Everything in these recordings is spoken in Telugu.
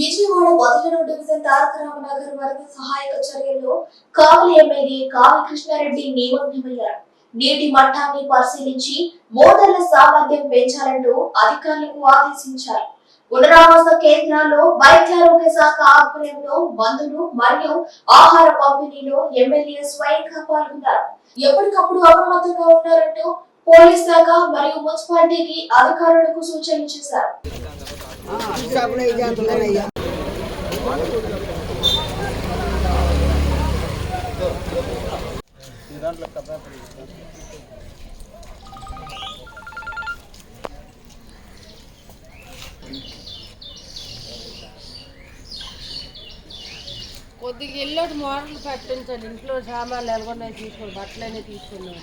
విజయవాడ పదిహేను డివిజన్ తారక రామనగర్ వరకు సహాయక చర్యల్లో కావలి ఎమ్మెల్యే కావి కృష్ణారెడ్డి నిమగ్నమయ్యారు. నీటి మట్టాన్ని పరిశీలించి మోటార్ల సామర్థ్యం పెంచాలంటూ అధికారులకు ఆదేశించారు. పునరావాస కేంద్రాల్లో వైద్యారోగ్య శాఖ ఆధ్వర్యంలో మందులు మరియు ఆహార పంపిణీలో ఎమ్మెల్యే స్వయంగా పాల్గొన్నారు. ఎప్పటికప్పుడు అప్రమత్తంగా ఉన్నారంటూ పోలీస్ శాఖ మరియు మున్సిపాలిటీకి అధికారులకు సూచనలు చేశారు. కొద్దిగా ఎల్లోటి మోడల్ పెట్టించండి. ఇంట్లో సామాన్లు ఎలాగొన్నాయి తీసుకోండి బట్టలనే తీసుకున్నాం.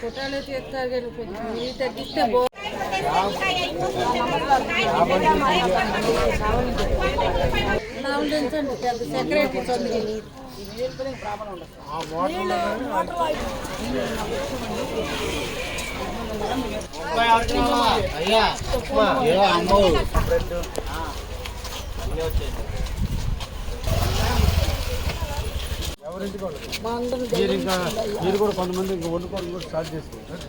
ఫోటోలు తీస్తారు కానీ కొద్దిగా తగ్గిస్తే బో నావలించండి అమ్మ సెక్రటరీ చంద్రుని మీరు ఇంకా మీరు కూడా కొంతమంది ఇంకా వండుకోవడం కూడా స్టార్ట్ చేసుకుంటారు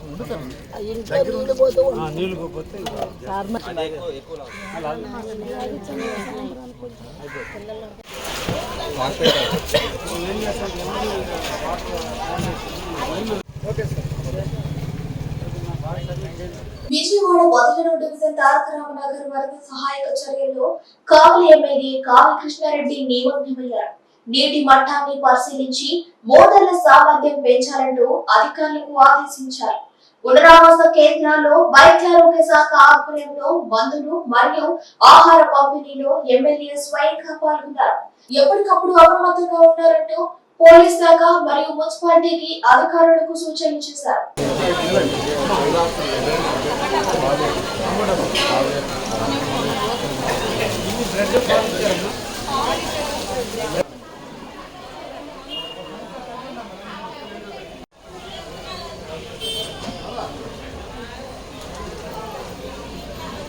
నీళ్ళు పోతే ఇంకా విజయవాడ పదిహేను డివిజన్ తారక రామనగర్ వరద సహాయక చర్యల్లో కావలి ఎమ్మెల్యే కావి కృష్ణారెడ్డి నిమగ్నమయ్యారు నీటి మట్టాన్ని పరిశీలించి మోటార్ల సామర్థ్యం పెంచాలంటూ అధికారులకు ఆదేశించారు. పునరావాస కేంద్రాల్లో వైద్యారోగ్య శాఖ ఆధ్వర్యంలో మందులు మరియు ఆహార పంపిణీలో ఎమ్మెల్యే స్వయంగా పాల్గొన్నారు. ఎప్పటికప్పుడు అప్రమత్తంగా ఉన్నారంటూ పోలీస్ శాఖ మరియు మున్సిపాలిటీకి అధికారులకు సూచనలు చేశారు.